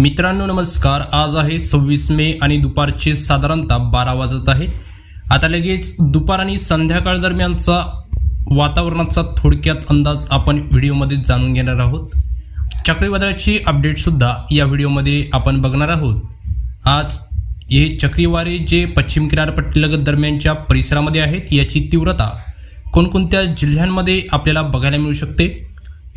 मित्रांनो नमस्कार. आज आहे सव्वीस मे आणि दुपारचे साधारणतः बारा वाजत आहे. आता लगेच दुपार आणि संध्याकाळ दरम्यानचा वातावरणाचा थोडक्यात अंदाज आपण व्हिडिओमध्ये जाणून घेणार आहोत. चक्रीवादळाची अपडेटसुद्धा या व्हिडिओमध्ये आपण बघणार आहोत. आज हे चक्रीवारे जे पश्चिम किनारपट्टीलगत दरम्यानच्या परिसरामध्ये आहेत याची तीव्रता कोणकोणत्या जिल्ह्यांमध्ये आपल्याला बघायला मिळू शकते?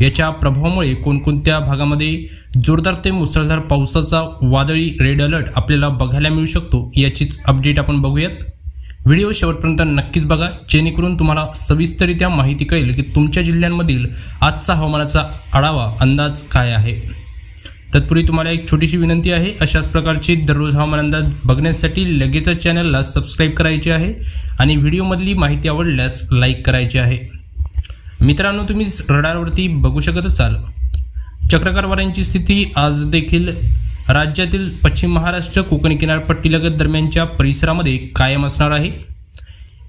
याच्या प्रभावामुळे कोणकोणत्या भागामध्ये जोरदार ते मुसळधार पावसाचा वादळी रेड अलर्ट आपल्याला बघायला मिळू शकतो याचीच अपडेट आपण बघूयात. व्हिडिओ शेवटपर्यंत नक्कीच बघा जेणेकरून तुम्हाला सविस्तरित्या माहिती कळेल की तुमच्या जिल्ह्यांमधील आजचा हवामानाचा आढावा अंदाज काय आहे. तत्पूर्वी तुम्हाला एक छोटीशी विनंती आहे अशाच प्रकारची दररोज हवामान अंदाज बघण्यासाठी लगेचच चॅनलला सबस्क्राईब करायचे आहे आणि व्हिडिओमधली माहिती आवडल्यास लाईक करायची आहे. मित्रांनो तुम्ही रडारवरती बघू शकत असाल. चक्रकार वाऱ्यांची स्थिती आज देखील राज्यातील पश्चिम महाराष्ट्र कोकण किनारपट्टीलगत दरम्यानच्या परिसरामध्ये कायम असणार आहे.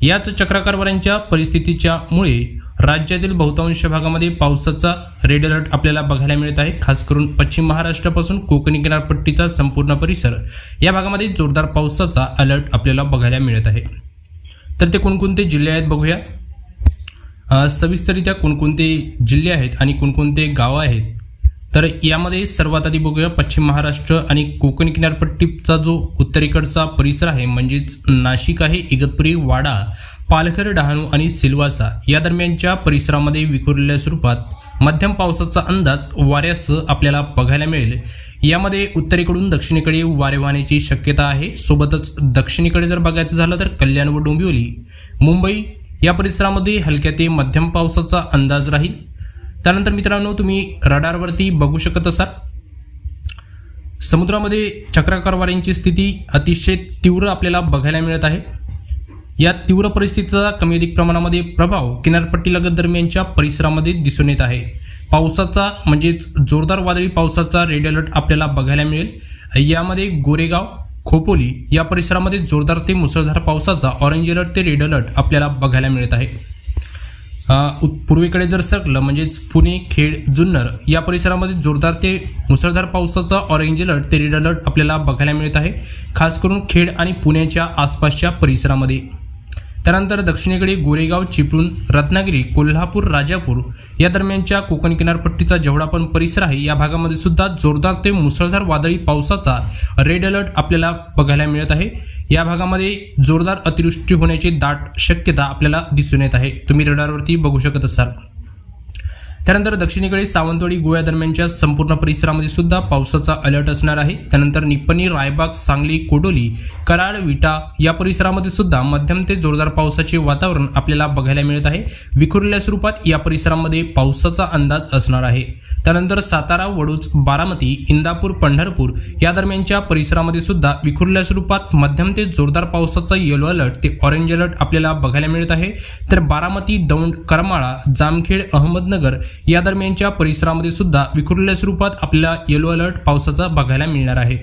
याच चक्राकार वाऱ्यांच्या परिस्थितीच्या मुळे राज्यातील बहुतांश भागामध्ये पावसाचा रेड अलर्ट आपल्याला बघायला मिळत आहे. खास करून पश्चिम महाराष्ट्रापासून कोकणी किनारपट्टीचा संपूर्ण परिसर या भागामध्ये जोरदार पावसाचा अलर्ट आपल्याला बघायला मिळत आहे. तर ते कोणकोणते जिल्हे आहेत बघूया. सविस्तरित्या कोणकोणते जिल्हे आहेत आणि कोणकोणते गावं आहेत तर यामध्ये सर्वात आधी बघूया पश्चिम महाराष्ट्र आणि कोकण किनारपट्टीचा जो उत्तरेकडचा परिसर आहे म्हणजेच नाशिक आहे इगतपुरी वाडा पालघर डहाणू आणि सिल्वासा या दरम्यानच्या परिसरामध्ये विखुरलेल्या स्वरूपात मध्यम पावसाचा अंदाज वाऱ्यासह आपल्याला बघायला मिळेल. यामध्ये उत्तरेकडून दक्षिणेकडे वारे वाहण्याची शक्यता आहे. सोबतच दक्षिणेकडे जर बघायचं झालं तर कल्याण व डोंबिवली मुंबई या परिसरामध्ये हलक्या ते मध्यम पावसाचा अंदाज राहील. त्यानंतर मित्रांनो तुम्ही रडारवरती बघू शकत असाल. समुद्रामध्ये चक्राकार वाऱ्यांची स्थिती अतिशय तीव्र आपल्याला बघायला मिळत आहे. या तीव्र परिस्थितीचा कमी अधिक प्रमाणामध्ये प्रभाव किनारपट्टीलगत दरम्यानच्या परिसरामध्ये दिसून येत आहे. पावसाचा म्हणजेच जोरदार वादळी पावसाचा रेड अलर्ट आपल्याला बघायला मिळेल. यामध्ये गोरेगाव खोपोली या परिसरामध्ये जोरदार ते मुसळधार पावसाचा ऑरेंज अलर्ट ते रेड अलर्ट आपल्याला बघायला मिळत आहे. पूर्वेकडे जर सरकलं म्हणजेच पुणे खेड जुन्नर या परिसरामध्ये जोरदार ते मुसळधार पावसाचा ऑरेंज अलर्ट ते रेड अलर्ट आपल्याला बघायला मिळत आहे. खास करून खेड आणि पुण्याच्या आसपासच्या परिसरामध्ये. त्यानंतर दक्षिणेकडे गोरेगाव चिपळूण रत्नागिरी कोल्हापूर राजापूर या दरम्यानच्या कोकण किनारपट्टीचा जेवढा पण परिसर आहे या भागामध्ये सुद्धा जोरदार ते मुसळधार वादळी पावसाचा रेड अलर्ट आपल्याला बघायला मिळत आहे. या भागामध्ये जोरदार अतिवृष्टी होण्याची दाट शक्यता आपल्याला दिसून येत आहे. तुम्ही रडारवरती बघू शकत असाल. त्यानंतर दक्षिणेकडे सावंतवाडी गोव्या दरम्यानच्या संपूर्ण परिसरामध्ये सुद्धा पावसाचा अलर्ट असणार आहे. त्यानंतर निप्पणी रायबाग सांगली कोडोली कराड विटा या परिसरामध्ये सुद्धा मध्यम ते जोरदार पावसाचे वातावरण आपल्याला बघायला मिळत आहे. विखुरलेल्या स्वरूपात या परिसरामध्ये पावसाचा अंदाज असणार आहे. त्यानंतर सातारा वडूज बारामती इंदापूर पंढरपूर या दरम्यानच्या परिसरामध्ये सुद्धा विखुरल्या स्वरूपात मध्यम ते जोरदार पावसाचा येलो अलर्ट ते ऑरेंज अलर्ट आपल्याला बघायला मिळत आहे. तर बारामती दौंड करमाळा जामखेड अहमदनगर या दरम्यानच्या परिसरामध्ये सुद्धा विखुरलेल्या स्वरूपात आपल्याला येलो अलर्ट पावसाचा बघायला मिळणार आहे.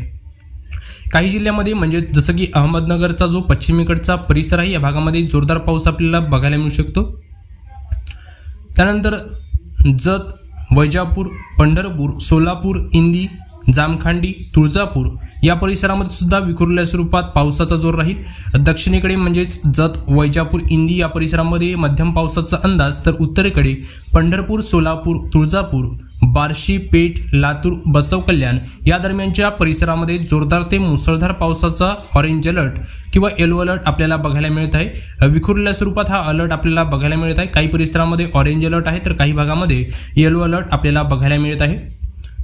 काही जिल्ह्यामध्ये म्हणजे जसं की अहमदनगरचा जो पश्चिमेकडचा परिसर आहे या भागामध्ये जोरदार पाऊस आपल्याला बघायला मिळू शकतो. त्यानंतर जत वैजापूर पंढरपूर सोलापूर इंदी जामखांडी तुळजापूर या परिसरामध्ये सुद्धा विखुरलेल्या स्वरूपात पावसाचा जोर राहील. दक्षिणेकडे म्हणजेच जत वैजापूर इंदी या परिसरामध्ये मध्यम पावसाचा अंदाज तर उत्तरेकडे पंढरपूर सोलापूर तुळजापूर बार्शी पेठ लातूर बसव कल्याण या दरम्यानच्या परिसरामध्ये जोरदार ते मुसळधार पावसाचा ऑरेंज अलर्ट किंवा येलो अलर्ट आपल्याला बघायला मिळत आहे. विखुरलेल्या स्वरूपात हा अलर्ट आपल्याला बघायला मिळत आहे. काही परिसरामध्ये ऑरेंज अलर्ट आहे तर काही भागामध्ये येलो अलर्ट आपल्याला बघायला मिळत आहे.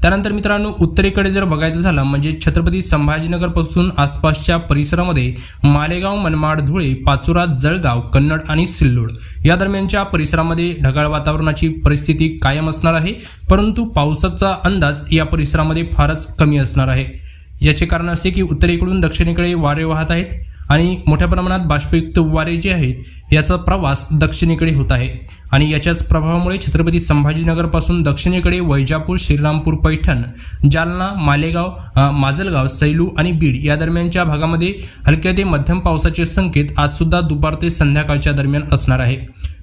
त्यानंतर मित्रांनो उत्तरेकडे जर बघायचं झालं म्हणजे छत्रपती संभाजीनगरपासून आसपासच्या परिसरामध्ये मालेगाव मनमाड धुळे पाचोरा जळगाव कन्नड आणि सिल्लोड या दरम्यानच्या परिसरामध्ये ढगाळ वातावरणाची परिस्थिती कायम असणार आहे. परंतु पावसाचा अंदाज या परिसरामध्ये फारच कमी असणार आहे. याचे कारण असे की उत्तरेकडून दक्षिणेकडे वारे वाहत आहेत आणि मोठ्या प्रमाणात बाष्पयुक्त वारे जे आहेत याचा प्रवास दक्षिणेकडे होत आहे. आणि याच्याच प्रभावामुळे छत्रपती संभाजीनगरपासून दक्षिणेकडे वैजापूर श्रीरामपूर पैठण जालना मालेगाव माजलगाव सैलू आणि बीड या दरम्यानच्या भागामध्ये हलक्या ते मध्यम पावसाचे संकेत आजसुद्धा दुपार ते संध्याकाळच्या दरम्यान असणार आहे.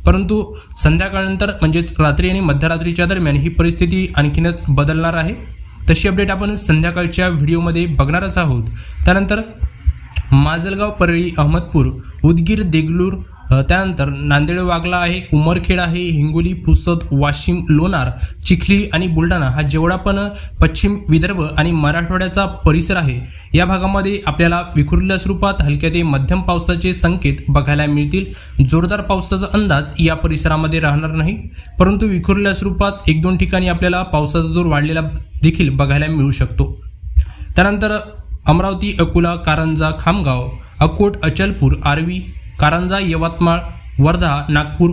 परंतु संध्याकाळनंतर म्हणजेच रात्री आणि मध्यरात्रीच्या दरम्यान ही परिस्थिती आणखीनच बदलणार आहे. तशी अपडेट आपण संध्याकाळच्या व्हिडिओमध्ये बघणारच आहोत. त्यानंतर माजलगाव परळी अहमदपूर उदगीर देगलूर त्यानंतर नांदेड वागला आहे उमरखेड आहे हिंगोली पुसद वाशिम लोणार चिखली आणि बुलढाणा हा जेवढा पण पश्चिम विदर्भ आणि मराठवाड्याचा परिसर आहे या भागामध्ये आपल्याला विखुरल्या स्वरूपात हलक्या ते मध्यम पावसाचे संकेत बघायला मिळतील. जोरदार पावसाचा अंदाज या परिसरामध्ये राहणार नाही परंतु विखुरल्या स्वरूपात एक दोन ठिकाणी आपल्याला पावसाचा जोर वाढलेला देखील बघायला मिळू शकतो. त्यानंतर अमरावती अकोला कारंजा खामगाव अकोट अचलपूर आर्वी कारंजा यवतमाळ वर्धा नागपूर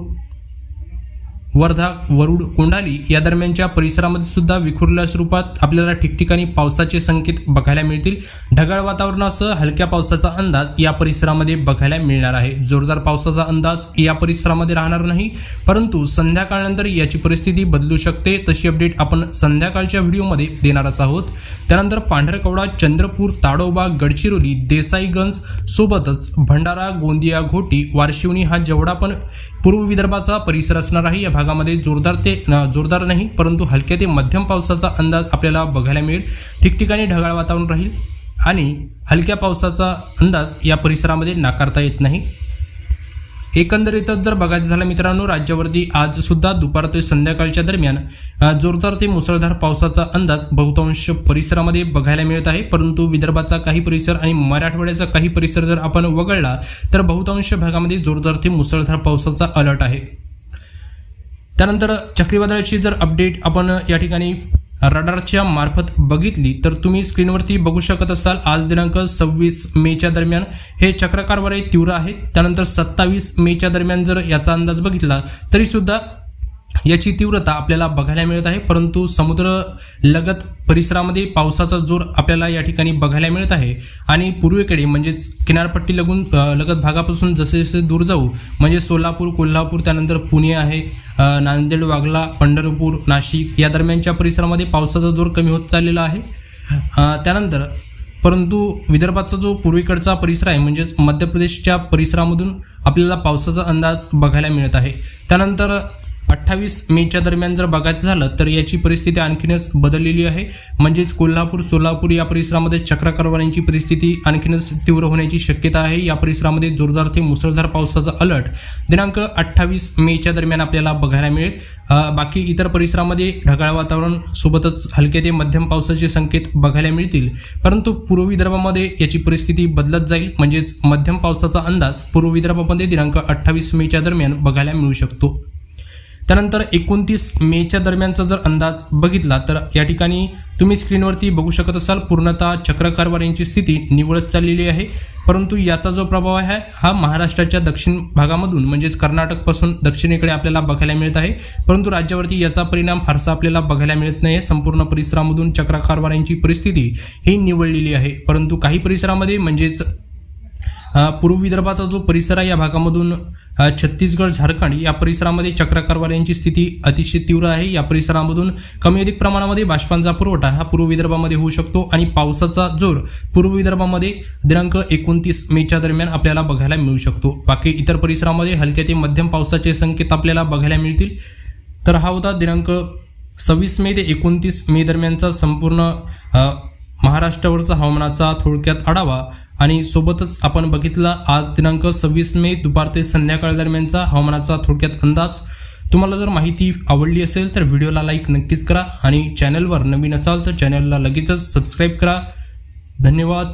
वर्धा वरुड कोंडाली या दरम्यानच्या परिसरामध्ये सुद्धा विखुरल्या स्वरूपात आपल्याला ठिकठिकाणी पावसाचे संकेत बघायला मिळतील. ढगाळ वातावरणासह हलक्या पावसाचा अंदाज या परिसरामध्ये बघायला मिळणार आहे. जोरदार पावसाचा अंदाज या परिसरामध्ये राहणार नाही परंतु संध्याकाळनंतर याची परिस्थिती बदलू शकते. तशी अपडेट आपण संध्याकाळच्या व्हिडिओमध्ये देणारच आहोत. त्यानंतर पांढरकवडा चंद्रपूर ताडोबा गडचिरोली देसाईगंज सोबतच भंडारा गोंदिया घोटी वारशिवनी हा जेवढा पण पूर्व विदर्भाचा परिसर असणार आहे या भागामध्ये जोरदार ते जोरदार नाही परंतु हलक्या ते मध्यम पावसाचा अंदाज आपल्याला बघायला मिळेल. ठिकठिकाणी ढगाळ वातावरण राहील आणि हलक्या पावसाचा अंदाज या परिसरामध्ये नाकारता येत नाही. एकंदरीतच जर बघायचं झालं मित्रांनो राज्यावरती आज सुद्धा दुपार ते संध्याकाळच्या दरम्यान जोरदार ते मुसळधार पावसाचा अंदाज बहुतांश परिसरामध्ये बघायला मिळत आहे. परंतु विदर्भाचा काही परिसर आणि मराठवाड्याचा काही परिसर जर आपण वगळला तर बहुतांश भागामध्ये जोरदार ते मुसळधार पावसाचा अलर्ट आहे. त्यानंतर चक्रीवादळाची जर अपडेट आपण या ठिकाणी रडारच्या मार्फत बघितली तर तुम्ही स्क्रीनवरती बघू शकत असाल आज दिनांक सव्वीस मेच्या दरम्यान. हे चक्रकार तीव्र आहेत त्यानंतर सत्तावीस मेच्या दरम्यान जर याचा अंदाज बघितला तरीसुद्धा याची तीव्रता आपल्याला बघायला मिळत आहे परंतु समुद्र लगत परिसरामध्ये पावसाचा जोर आपल्याला या ठिकाणी बघायला मिळत आहे. आणि पूर्वेकडे म्हणजेच किनारपट्टी लगून लगत भागापासून जसे जसे दूर जाऊ म्हणजे सोलापूर कोल्हापूर त्यानंतर पुणे आहे नांदेड वागला पंढरपूर नाशिक या दरम्यानच्या परिसरामध्ये पावसाचा जोर कमी होत चाललेला आहे. त्यानंतर परंतु विदर्भाचा जो पूर्वेकडचा परिसर आहे म्हणजेच मध्य प्रदेशच्या परिसरामधून आपल्याला पावसाचा अंदाज बघायला मिळत आहे. त्यानंतर अठ्ठावीस मेच्या दरम्यान जर बघायचं झालं तर याची परिस्थिती आणखीनच बदललेली आहे. म्हणजेच कोल्हापूर सोलापूर या परिसरामध्ये चक्रकारवाण्यांची परिस्थिती आणखीनच तीव्र होण्याची शक्यता आहे. या परिसरामध्ये जोरदार ते मुसळधार पावसाचा अलर्ट दिनांक अठ्ठावीस मेच्या दरम्यान आपल्याला बघायला मिळेल. बाकी इतर परिसरामध्ये ढगाळ वातावरण सोबतच हलके ते मध्यम पावसाचे संकेत बघायला मिळतील. परंतु पूर्व विदर्भामध्ये याची परिस्थिती बदलत जाईल. म्हणजेच मध्यम पावसाचा अंदाज पूर्व विदर्भामध्ये दिनांक अठ्ठावीस मेच्या दरम्यान बघायला मिळू शकतो. त्यानंतर एकोणतीस मेच्या दरम्यानचा जर अंदाज बघितला तर या ठिकाणी तुम्ही स्क्रीनवरती बघू शकत असाल पूर्णतः चक्रकारवारींची स्थिती निवडत चाललेली आहे. परंतु याचा जो प्रभाव आहे हा महाराष्ट्राच्या दक्षिण भागामधून म्हणजेच कर्नाटकपासून दक्षिणेकडे आपल्याला बघायला मिळत आहे. परंतु राज्यावरती याचा परिणाम फारसा आपल्याला बघायला मिळत नाही संपूर्ण परिसरामधून चक्रकारवाऱ्यांची परिस्थिती ही निवडलेली आहे. परंतु काही परिसरामध्ये म्हणजेच पूर्व विदर्भाचा जो परिसर आहे या भागामधून छत्तीसगड झारखंड या परिसरामध्ये चक्रकारवाऱ्यांची स्थिती अतिशय तीव्र आहे. या परिसरामधून कमी अधिक प्रमाणामध्ये बाष्पांचा पुरवठा हा पूर्व विदर्भामध्ये होऊ शकतो आणि पावसाचा जोर पूर्व विदर्भामध्ये दिनांक एकोणतीस मेच्या दरम्यान आपल्याला बघायला मिळू शकतो. बाकी इतर परिसरामध्ये हलक्या ते मध्यम पावसाचे संकेत आपल्याला बघायला मिळतील. तर हा होता दिनांक सव्वीस मे ते एकोणतीस मे दरम्यानचा संपूर्ण महाराष्ट्रावरचा हवामानाचा थोडक्यात आढावा. आणि सोबतच आपण बघितला आज दिनांक सव्वीस मे दुपार ते संध्याकाळ दरम्यानचा हवामानाचा थोडक्यात अंदाज. तुम्हाला जर माहिती आवडली असेल तर व्हिडिओला लाईक नक्कीच करा आणि चॅनलवर नवीन असाल तर चॅनलला लगेचच सबस्क्राईब करा. धन्यवाद.